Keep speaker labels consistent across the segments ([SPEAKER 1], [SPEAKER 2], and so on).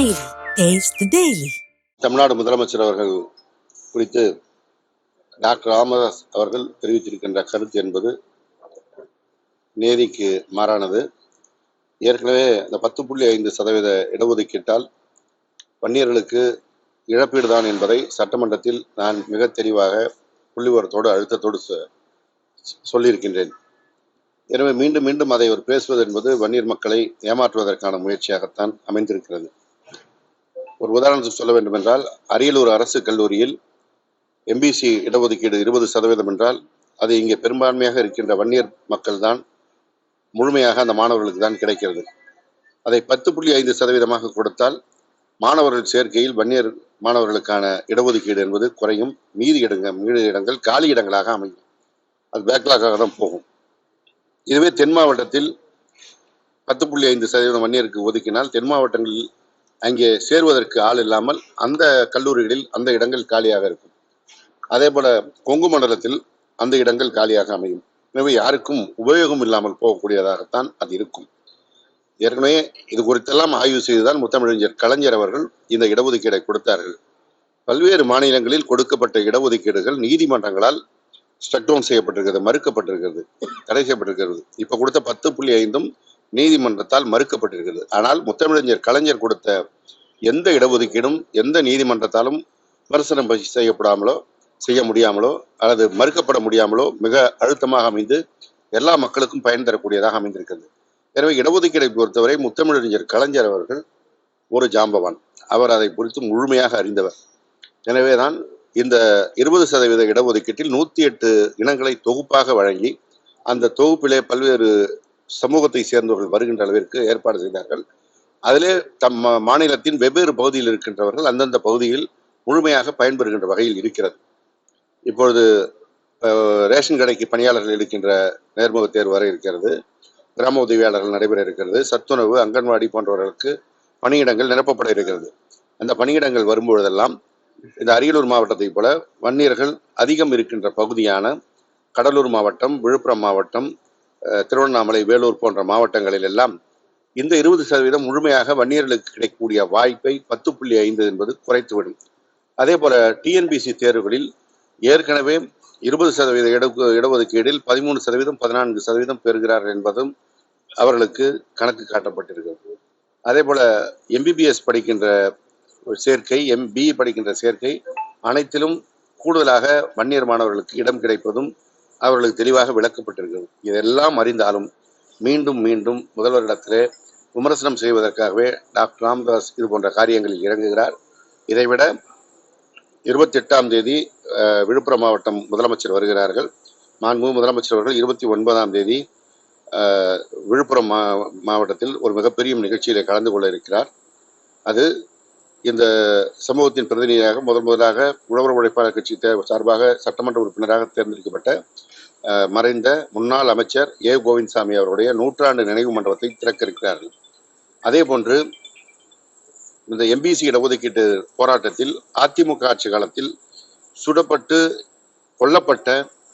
[SPEAKER 1] Daily taste daily
[SPEAKER 2] Tamil Nadu முதலமைச்சர் அவர்கள் குறித்து டாக்டர் ராமதாஸ் அவர்கள் தெரிவித்திருக்கின்ற கருத்து என்பது நேதிக்கு மாறானது. ஏற்கனவே இந்த பத்து புள்ளி ஐந்து சதவீத இடஒதுக்கீட்டால் வன்னியர்களுக்கு இழப்பீடு தான் என்பதை சட்டமன்றத்தில் நான் மிக தெளிவாக புள்ளிவரத்தோடு அழுத்தத்தோடு சொ- சொல்லியிருக்கின்றேன். எனவே மீண்டும் மீண்டும் அதை அவர் பேசுவது என்பது வன்னியர் மக்களை ஏமாற்றுவதற்கான முயற்சியாகத்தான் அமைந்திருக்கிறது. ஒரு உதாரணத்துக்கு சொல்ல வேண்டும் என்றால் அரியலூர் அரசு கல்லூரியில் எம்பிசி இடஒதுக்கீடு இருபது சதவீதம் என்றால் அது இங்கே பெரும்பான்மையாக இருக்கின்ற வன்னியர் மக்கள் தான் முழுமையாக அந்த மாணவர்களுக்கு தான் கிடைக்கிறது. அதை பத்து புள்ளி ஐந்து சதவீதமாக கொடுத்தால் மாணவர்கள் சேர்க்கையில் வன்னியர் மாணவர்களுக்கான இடஒதுக்கீடு என்பது குறையும். மீதி இடங்கள் மீதி இடங்கள் காலி இடங்களாக அமையும். அது பேக்லாக்காக தான் போகும். இதுவே தென் மாவட்டத்தில் பத்து புள்ளி ஐந்து சதவீதம் வன்னியருக்கு ஒதுக்கினால் தென் மாவட்டங்களில் அங்கே சேருவதற்கு ஆள் இல்லாமல் அந்த கல்லூரிகளில் அந்த இடங்கள் காலியாக இருக்கும். அதே போல கொங்கு மண்டலத்தில் அந்த இடங்கள் காலியாக அமையும். எனவே யாருக்கும் உபயோகம் இல்லாமல் போகக்கூடியதாகத்தான் அது இருக்கும். ஏற்கனவே இது குறித்தெல்லாம் ஆய்வு செய்துதான் முத்தமிழறிஞர் கலைஞர் அவர்கள் இந்த இடஒதுக்கீடை கொடுத்தார்கள். பல்வேறு மாநிலங்களில் கொடுக்கப்பட்ட இடஒதுக்கீடுகள் நீதிமன்றங்களால் ஸ்டக் டவுன் செய்யப்பட்டிருக்கிறது மறுக்கப்பட்டிருக்கிறது தடை செய்யப்பட்டிருக்கிறது. இப்ப கொடுத்த பத்து புள்ளி ஐந்தும் நீதிமன்றத்தால் மறுக்கப்பட்டிருக்கிறது. ஆனால் முத்தமிழறிஞர் கலைஞர் கொடுத்த எந்த இடஒதுக்கீடும் எந்த நீதிமன்றத்தாலும் விமர்சனம் செய்யப்படாமலோ செய்ய முடியாமலோ அல்லது மறுக்கப்பட முடியாமலோ மிக அழுத்தமாக அமைந்து எல்லா மக்களுக்கும் பயன் தரக்கூடியதாக அமைந்திருக்கிறது. எனவே இடஒதுக்கீடை பொறுத்தவரை முத்தமிழறிஞர் கலைஞர் அவர்கள் ஒரு ஜாம்பவான். அவர் அதை குறித்து முழுமையாக அறிந்தவர். எனவேதான் இந்த இருபது சதவீத இடஒதுக்கீட்டில் நூத்தி எட்டு இனங்களை தொகுப்பாக வழங்கி அந்த தொகுப்பிலே பல்வேறு சமூகத்தை சேர்ந்தவர்கள் வருகின்ற அளவிற்கு ஏற்பாடு செய்தார்கள். அதிலே தம் மா- மாநிலத்தின் வெவ்வேறு பகுதியில் இருக்கின்றவர்கள் அந்தந்த பகுதியில் முழுமையாக பயன்பெறுகின்ற வகையில் இருக்கிறது. இப்பொழுது ரேஷன் கடைக்கு பணியாளர்கள் எடுக்கின்ற நேர்முக தேர்வு வர இருக்கிறது. கிராம உதவியாளர்கள் நடைபெற இருக்கிறது. சத்துணவு அங்கன்வாடி போன்றவர்களுக்கு பணியிடங்கள் நிரப்பப்பட இருக்கிறது. அந்த பணியிடங்கள் வரும்பொழுதெல்லாம் இந்த அரியலூர் மாவட்டத்தைப் போல வன்னியர்கள் அதிகம் இருக்கின்ற பகுதியான கடலூர் மாவட்டம் விழுப்புரம் மாவட்டம் திருவண்ணாமலை வேலூர் போன்ற மாவட்டங்களில் எல்லாம் இந்த இருபது சதவீதம் முழுமையாக வன்னியர்களுக்கு கிடைக்கக்கூடிய வாய்ப்பை பத்து புள்ளி ஐந்து என்பது குறைத்துவிடும். அதே போல டிஎன்பிசி தேர்வுகளில் ஏற்கனவே இருபது சதவீத இட இடஒதுக்கீடில் பதிமூணு சதவீதம் பதினான்கு சதவீதம் பெறுகிறார்கள் என்பதும் அவர்களுக்கு கணக்கு காட்டப்பட்டிருக்கிறது. அதே போல எம்பிபிஎஸ் படிக்கின்ற சேர்க்கை எம்பிஇ படிக்கின்ற சேர்க்கை அனைத்திலும் கூடுதலாக வன்னியர் மாணவர்களுக்கு இடம் கிடைப்பதும் அவர்களுக்கு தெளிவாக விளக்கப்பட்டிருக்கிறது. இதெல்லாம் அறிந்தாலும் மீண்டும் மீண்டும் முதல்வரிடத்திலே விமர்சனம் செய்வதற்காகவே டாக்டர் ராம்தாஸ் இது போன்ற காரியங்களில் இறங்குகிறார். இதைவிட இருபத்தி எட்டாம் தேதி விழுப்புரம் மாவட்டம் முதலமைச்சர் வருகிறார்கள். மாண்பு முதலமைச்சர் அவர்கள் இருபத்தி ஒன்பதாம் தேதி விழுப்புரம் மா மாவட்டத்தில் ஒரு மிகப்பெரிய நிகழ்ச்சியில் கலந்து கொள்ள இருக்கிறார். அது இந்த சமூகத்தின் பிரதிநிதியாக முதன் முதலாக உழவர் உழைப்பாளர் கட்சி சார்பாக சட்டமன்ற உறுப்பினராக தேர்ந்தெடுக்கப்பட்ட அஹ், மறைந்த முன்னாள் அமைச்சர் ஏ. கோவிந்தசாமி அவருடைய நூற்றாண்டு நினைவு மண்டபத்தை திறக்க இருக்கிறார்கள் அதே போன்று இந்த எம்பிசி இடஒதுக்கீட்டு போராட்டத்தில் அதிமுக ஆட்சி காலத்தில் சுடப்பட்டு கொல்லப்பட்ட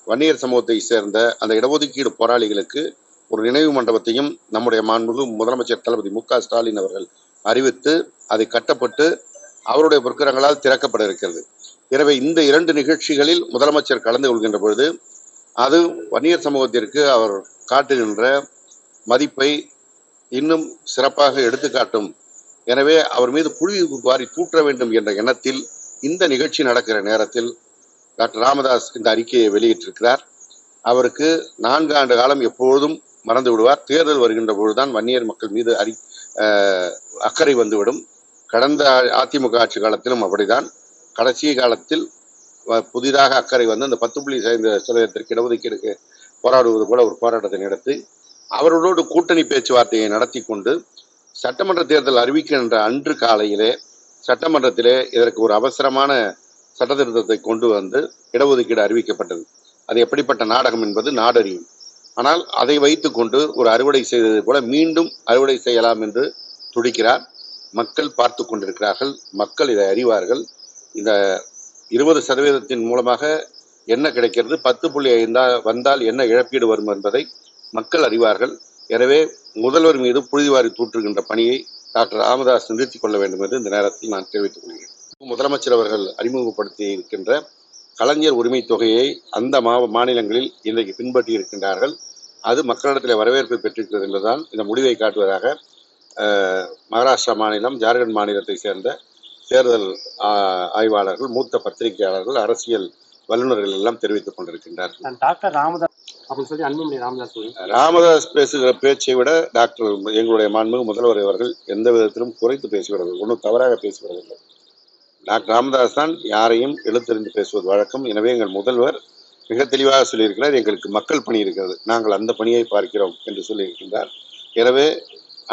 [SPEAKER 2] வன்னியர் சமூகத்தை சேர்ந்த அந்த இடஒதுக்கீடு போராளிகளுக்கு ஒரு நினைவு மண்டபத்தையும் நம்முடைய மாண்புமிகு முதலமைச்சர் தளபதி மு க ஸ்டாலின் அவர்கள் அறிவித்து அது கட்டப்பட்டு அவருடைய பொற்கரங்களால் திறக்கப்பட இருக்கிறது எனவே இந்த இரண்டு நிகழ்ச்சிகளில் முதலமைச்சர் கலந்து கொள்கின்ற பொழுது அது வன்னியர் சமூகத்திற்கு அவர் காட்டுகின்ற மதிப்பை இன்னும் சிறப்பாக எடுத்துக்காட்டும். எனவே அவர் மீது புழுதி வாரி தூற்ற வேண்டும் என்ற எண்ணத்தில் இந்த நிகழ்ச்சி நடக்கிற நேரத்தில் டாக்டர் ராமதாஸ் இந்த அறிக்கையை வெளியிட்டிருக்கிறார். அவருக்கு நான்கு ஆண்டு காலம் எப்பொழுதும் மறந்து விடுவார். தேர்தல் வருகின்ற பொழுதுதான் வன்னியர் மக்கள் மீது அறி அக்கறை வந்துவிடும். கடந்த அதிமுக ஆட்சி காலத்திலும் அப்படிதான். கடைசி காலத்தில் புதிதாக அக்கறை வந்து அந்த பத்து புள்ளி ஐந்து சதவீதத்திற்கு இடஒதுக்கீடுக்கு போராடுவது போல ஒரு போராட்டத்தை நடத்தி அவர்களோடு கூட்டணி பேச்சுவார்த்தையை நடத்தி கொண்டு சட்டமன்ற தேர்தல் அறிவிக்கின்ற அன்று காலையிலே சட்டமன்றத்திலே இதற்கு ஒரு அவசரமான சட்டத்திருத்தத்தை கொண்டு வந்து இடஒதுக்கீடு அறிவிக்கப்பட்டது. அது எப்படிப்பட்ட நாடகம் என்பது நாடறியும். ஆனால் அதை வைத்துக்கொண்டு ஒரு அறுவடை செய்தது போல மீண்டும் அறுவடை செய்யலாம் என்று துடிக்கிறார். மக்கள் பார்த்து கொண்டிருக்கிறார்கள். மக்கள் இதை அறிவார்கள். இந்த இருபது சதவீதத்தின் மூலமாக என்ன கிடைக்கிறது? பத்து புள்ளி ஐந்தா வந்தால் என்ன இழப்பீடு வரும் என்பதை மக்கள் அறிவார்கள். எனவே முதல்வர் மீது புழுதிவாரி தூற்றுகின்ற பணியை டாக்டர் ராமதாஸ் நிறுத்திக் கொள்ள வேண்டும் என்று இந்த நேரத்தில் நான் தெரிவித்துக் கொள்கிறேன். முதலமைச்சர் அவர்கள் அறிமுகப்படுத்தி இருக்கின்ற கலைஞர் உரிமை தொகையை அந்த மா மாநிலங்களில் இன்றைக்கு பின்பற்றி இருக்கின்றார்கள். அது மக்களிடத்தில் வரவேற்பை பெற்றிருக்கிறது என்பதுதான் இந்த முடிவை காட்டுவதாக மகாராஷ்டிரா மாநிலம் ஜார்க்கண்ட் மாநிலத்தை சேர்ந்த தேர்தல் ஆய்வாளர்கள் மூத்த பத்திரிகையாளர்கள் அரசியல் வல்லுநர்கள் எல்லாம் தெரிவித்துக் கொண்டிருக்கின்றார்கள்.
[SPEAKER 3] நான் டாக்டர் ராமதாஸ் அப்படின்னு சொல்லி அன்புமணி ராமதாஸ் சொல்லி
[SPEAKER 2] ராமதாஸ் பேசுகிற பேச்சை விட டாக்டர் எங்களுடைய மாண்புமிகு முதல்வர் அவர்கள் எந்த விதத்திலும் குறைத்து பேசுகிறது ஒன்றும் தவறாக பேசுவதில்லை டாக்டர் ராமதாஸ் தான் யாரையும் எழுத்தறிந்து பேசுவது வழக்கம். எனவே எங்கள் முதல்வர் மிக தெளிவாக சொல்லியிருக்கிறார் எங்களுக்கு மக்கள் பணி இருக்கிறது நாங்கள் அந்த பணியை பார்க்கிறோம் என்று சொல்லியிருக்கின்றார். எனவே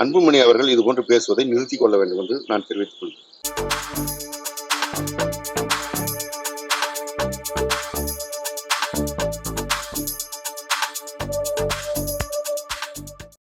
[SPEAKER 2] அன்புமணி அவர்கள் இது போன்று பேசுவதை நிறுத்திக் கொள்ள வேண்டும் என்று நான் தெரிவித்துக் கொள்கிறேன்.